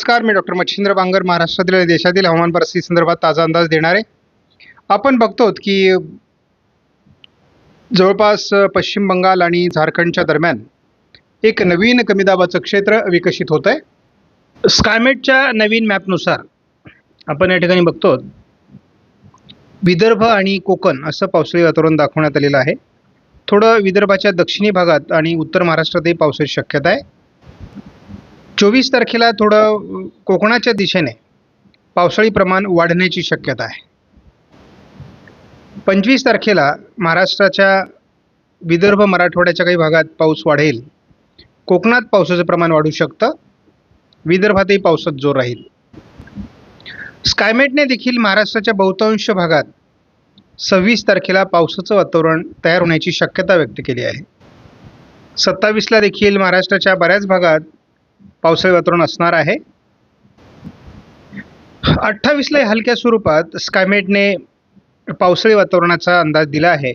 नमस्कार मी डॉक्टर मच्छिंद्र बांगर महाराष्ट्रातील देशातील हवामान परिस्थिती संदर्भात ताजा अंदाज देणार. आहे आपण बघतो की जवळपास पश्चिम बंगाल आणि झारखंडच्या दरम्यान एक नवीन कमी दाबाचं क्षेत्र विकसित होत आहे स्कायमेटच्या नवीन मॅपनुसार आपण या ठिकाणी बघतो विदर्भ आणि कोकण असं पावसाळी वातावरण दाखवण्यात आलेलं आहे. थोडं विदर्भाच्या दक्षिणी भागात आणि उत्तर महाराष्ट्रातही पावसाची शक्यता आहे. चोवीस तारखेला थोडं कोकणाच्या दिशेने पावसाळी प्रमाण वाढण्याची शक्यता आहे. पंचवीस तारखेला महाराष्ट्राच्या विदर्भ मराठवाड्याच्या काही भागात पाऊस वाढेल. कोकणात पावसाचं प्रमाण वाढू शकतं. विदर्भातही पावसात जोर राहील. स्कायमेटने देखील महाराष्ट्राच्या बहुतांश भागात सव्वीस तारखेला पावसाचं वातावरण तयार होण्याची शक्यता व्यक्त केली आहे. सत्तावीसला देखील महाराष्ट्राच्या बऱ्याच भागात पावसाळी वातावरण असणार आहे. अठ्ठावीसला हलक्या स्वरूपात स्कायमेटने पावसाळी वातावरणाचा अंदाज दिला आहे.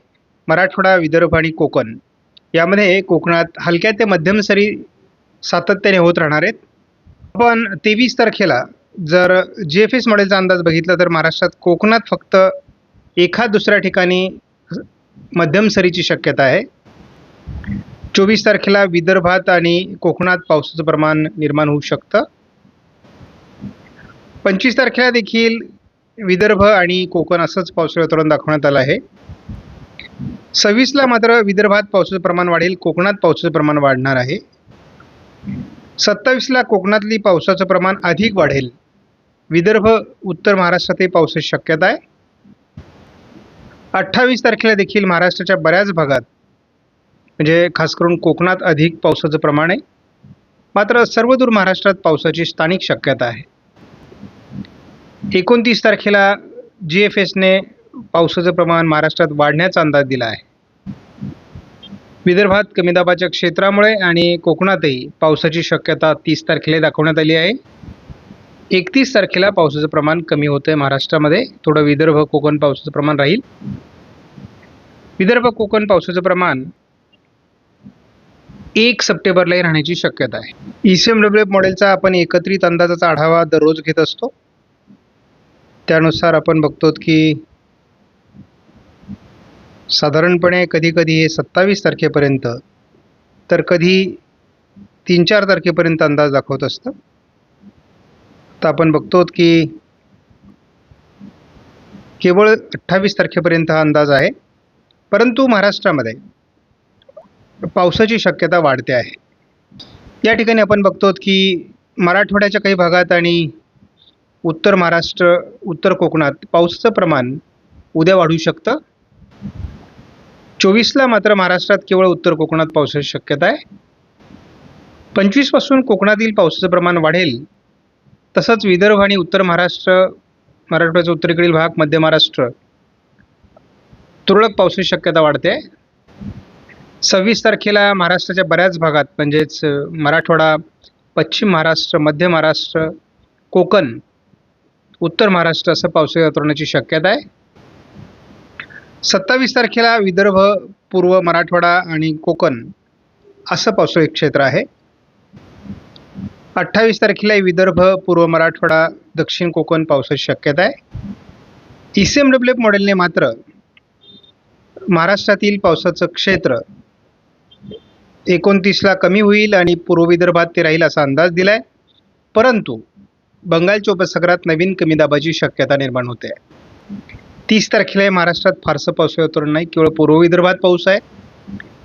मराठवाडा विदर्भ आणि कोकण. यामध्ये कोकणात हलक्या ते मध्यम सरी सातत्याने होत राहणार आहेत. आपण तेवीस तारखेला जर जी एफ एस मॉडेलचा अंदाज बघितला तर महाराष्ट्रात कोकणात फक्त एखाद दुसऱ्या ठिकाणी मध्यम सरीची शक्यता आहे. चोवीस तारखेला विदर्भात आणि कोकणात पावसाचं प्रमाण निर्माण होऊ शकतं. पंचवीस तारखेला देखील विदर्भ आणि कोकण असंच पावसाळी वातावरण दाखवण्यात आलं आहे. सव्वीसला मात्र विदर्भात पावसाचं प्रमाण वाढेल कोकणात पावसाचं प्रमाण वाढणार आहे. सत्तावीसला कोकणातली पावसाचं प्रमाण अधिक वाढेल. विदर्भ उत्तर महाराष्ट्रातही पावसाची शक्यता आहे. अठ्ठावीस तारखेला देखील महाराष्ट्राच्या बऱ्याच भागात म्हणजे खास करून कोकणात अधिक पावसाचं प्रमाण आहे. मात्र सर्वदूर महाराष्ट्रात पावसाची स्थानिक शक्यता आहे. एकोणतीस तारखेला जी एफ एसने पावसाचं प्रमाण महाराष्ट्रात वाढण्याचा अंदाज दिला आहे. विदर्भात कमी दाबाच्या क्षेत्रामुळे आणि कोकणातही पावसाची शक्यता तीस तारखेला दाखवण्यात आली आहे. एकतीस तारखेला पावसाचं प्रमाण कमी होतं आहे महाराष्ट्रामध्ये. थोडं विदर्भ कोकण पावसाचं प्रमाण राहील. विदर्भ कोकण पावसाचं प्रमाण एक सप्टेंबरलाही राहण्याची शक्यता आहे. E C M W F मॉडेलचा आपण एकत्रित अंदाजाचा आढावा दररोज घेत असतो. त्यानुसार आपण बघतो की साधारणपणे कधी कधी हे सत्तावीस तारखेपर्यंत तर कधी तीन चार तारखेपर्यंत अंदाज दाखवत असतं. तर आपण बघतो की केवळ अठ्ठावीस तारखेपर्यंत हा अंदाज आहे. परंतु महाराष्ट्रामध्ये पावसाची शक्यता वाढते आहे. या ठिकाणी आपण बघतो की मराठवाड्याच्या काही भागात आणि उत्तर महाराष्ट्र उत्तर कोकणात पावसाचं प्रमाण उद्या वाढू शकतं. चोवीसला मात्र महाराष्ट्रात केवळ उत्तर कोकणात पावसाची शक्यता आहे. पंचवीसपासून कोकणातील पावसाचं प्रमाण वाढेल. तसंच विदर्भ आणि उत्तर महाराष्ट्र मराठवाड्याचा उत्तरेकडील भाग मध्य महाराष्ट्र तुरळक पावसाची शक्यता वाढते सव्वीस तारखेला महाराष्ट्राच्या बऱ्याच भागात म्हणजेच मराठवाडा पश्चिम महाराष्ट्र मध्य महाराष्ट्र कोकण उत्तर महाराष्ट्र असं पावसाळी वातावरणाची शक्यता आहे. सत्तावीस तारखेला विदर्भ पूर्व मराठवाडा आणि कोकण असं पावसाळी क्षेत्र आहे. अठ्ठावीस तारखेला विदर्भ पूर्व मराठवाडा दक्षिण कोकण पावसाची शक्यता आहे. E C M W F मॉडेलने मात्र महाराष्ट्रातील पावसाचं क्षेत्र एकोणतीसला कमी होईल आणि पूर्व विदर्भात ते राहील असा अंदाज दिला आहे परंतु बंगालच्या उपसागरात नवीन कमी दाबाची शक्यता निर्माण होते. तीस तारखेला महाराष्ट्रात फारसं पावसाळी वातावरण नाही केवळ पूर्व विदर्भात पाऊस आहे.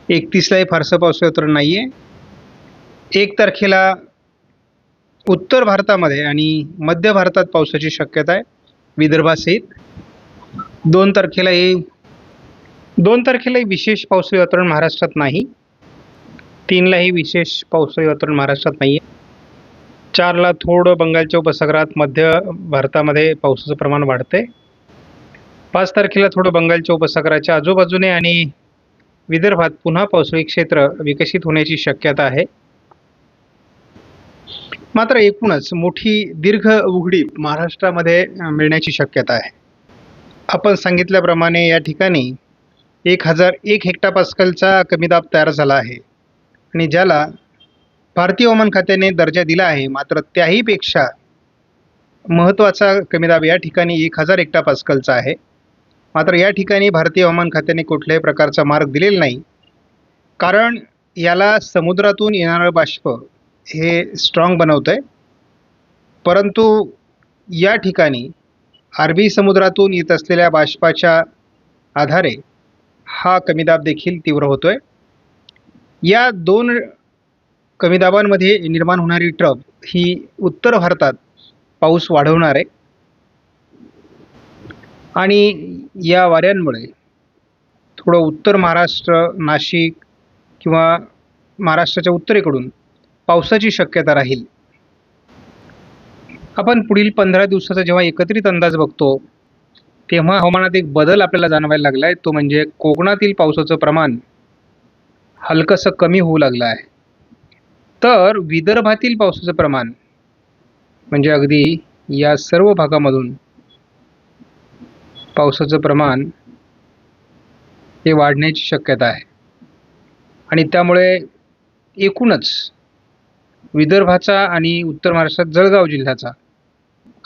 एकतीसलाही फारसं पावसाळी वातावरण नाही आहे एक तारखेला उत्तर भारतामध्ये आणि मध्य भारतात पावसाची शक्यता आहे विदर्भासहित. दोन तारखेलाही दोन तारखेलाही विशेष पावसाळी वातावरण महाराष्ट्रात नाही. तीनलाही विशेष पावसाळी वातावरण महाराष्ट्रात नाही आहे चारला थोडं बंगालच्या उपसागरात मध्य भारतामध्ये पावसाचं प्रमाण वाढते पाच तारखेला थोडं बंगालच्या उपसागराच्या आजूबाजूने आणि विदर्भात पुन्हा पावसाळी क्षेत्र विकसित होण्याची शक्यता आहे. मात्र एकूणच मोठी दीर्घ उघडी महाराष्ट्रामध्ये मिळण्याची शक्यता आहे. आपण सांगितल्याप्रमाणे या ठिकाणी एक हजार एक हेक्टापास्कलचा कमी दाब तयार झाला आहे. आणि ज्याला भारतीय हवामान खात्याने दर्जा दिला आहे मात्र त्याहीपेक्षा महत्त्वाचा कमी दाब या ठिकाणी एक हजार एकटा पास्कलचा आहे. मात्र या ठिकाणी भारतीय हवामान खात्याने कुठल्याही प्रकारचा मार्ग दिलेला नाही. कारण याला समुद्रातून येणारं बाष्प हे स्ट्रॉंग बनवतं आहे परंतु या ठिकाणी अरबी समुद्रातून येत असलेल्या बाष्पाच्या आधारे हा कमी दाब देखील तीव्र होतो आहे या दोन कमी दाबांमध्ये निर्माण होणारी ट्रब ही उत्तर भारतात पाऊस वाढवणार आहे. आणि या वाऱ्यांमुळे थोडं उत्तर महाराष्ट्र नाशिक किंवा महाराष्ट्राच्या उत्तरेकडून पावसाची शक्यता राहील. आपण पुढील पंधरा दिवसाचा जेव्हा एकत्रित अंदाज बघतो तेव्हा हवामानात एक बदल आपल्याला जाणवायला लागला आहे तो म्हणजे कोकणातील पावसाचं प्रमाण हलकंसं कमी होऊ लागलं आहे. तर विदर्भातील पावसाचं प्रमाण म्हणजे अगदी या सर्व भागामधून पावसाचं प्रमाण हे वाढण्याची शक्यता आहे. आणि त्यामुळे एकूणच विदर्भाचा आणि उत्तर महाराष्ट्रात जळगाव जिल्ह्याचा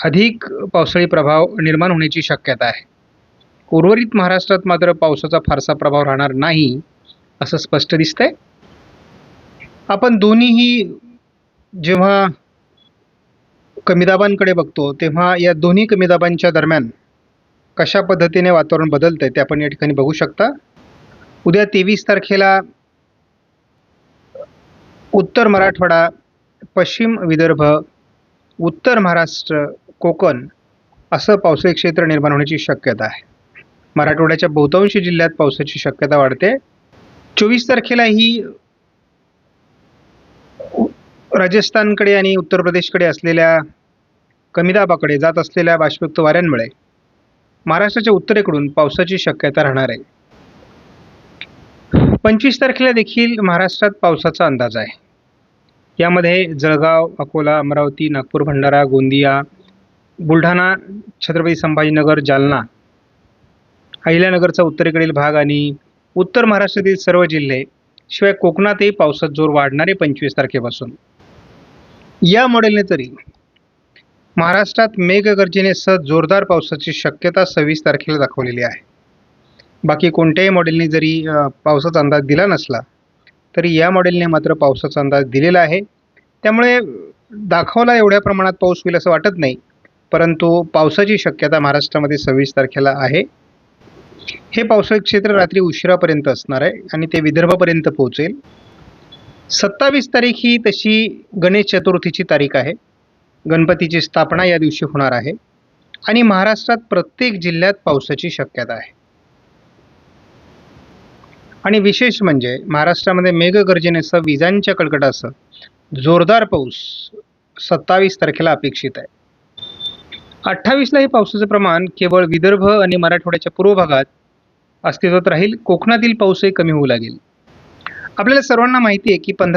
अधिक पावसाळी प्रभाव निर्माण होण्याची शक्यता आहे. उर्वरित महाराष्ट्रात मात्र पावसाचा फारसा प्रभाव राहणार नाही. असं स्पष्ट दिसतंय. आपण दोन्हीही जेव्हा कमीदाबांकडे बघतो तेव्हा या दोन्ही कमीदाबांच्या दरम्यान कशा पद्धतीने वातावरण बदलतंय ते आपण या ठिकाणी बघू शकता. उद्या तेवीस तारखेला उत्तर मराठवाडा पश्चिम विदर्भ उत्तर महाराष्ट्र कोकण असं पावसाळी क्षेत्र निर्माण होण्याची शक्यता आहे. मराठवाड्याच्या बहुतांशी जिल्ह्यात पावसाची शक्यता वाढते. चोवीस तारखेला ही राजस्थानकडे आणि उत्तर प्रदेशकडे असलेल्या कमी दाबाकडे जात असलेल्या बाष्पयुक्त वाऱ्यांमुळे महाराष्ट्राच्या उत्तरेकडून पावसाची शक्यता राहणार आहे. पंचवीस तारखेला देखील महाराष्ट्रात पावसाचा अंदाज आहे. यामध्ये जळगाव अकोला अमरावती नागपूर भंडारा गोंदिया बुलढाणा छत्रपती संभाजीनगर जालना अहिल्यानगरचा उत्तरेकडील भाग आणि उत्तर महाराष्ट्रातील सर्व जिल्हे शिवाय कोकणातही पावसात जोर वाढणारे पंचवीस तारखेपासून. या मॉडेलने तरी महाराष्ट्रात मेघगर्जनेसह जोरदार पावसाची शक्यता सव्वीस तारखेला दाखवलेली आहे. बाकी कोणत्याही मॉडेलने जरी पावसाचा अंदाज दिला नसला तरी या मॉडेलने मात्र पावसाचा अंदाज दिलेला आहे. त्यामुळे दाखवला एवढ्या प्रमाणात पाऊस होईल असं वाटत नाही परंतु पावसाची शक्यता महाराष्ट्रामध्ये सव्वीस तारखेला आहे. हे पावसाळी क्षेत्र रात्री उशिरापर्यंत असणार आहे आणि ते विदर्भापर्यंत पोहोचेल. सत्तावीस तारीख ही तशी गणेश चतुर्थीची तारीख आहे. गणपतीची स्थापना या दिवशी होणार आहे. आणि महाराष्ट्रात प्रत्येक जिल्ह्यात पावसाची शक्यता आहे. आणि विशेष म्हणजे महाराष्ट्रामध्ये मेघगर्जनेसह विजांच्या कडकडासह जोरदार पाऊस सत्तावीस तारखेला अपेक्षित आहे. अठ्ठावीसला हे पावसाचं प्रमाण केवळ विदर्भ आणि मराठवाड्याच्या पूर्व भागात अस्तित्वात राहील. कोकणातील पाऊसही कमी होऊ लागेल. आपल्याला सर्वांना माहिती आहे की पंधरा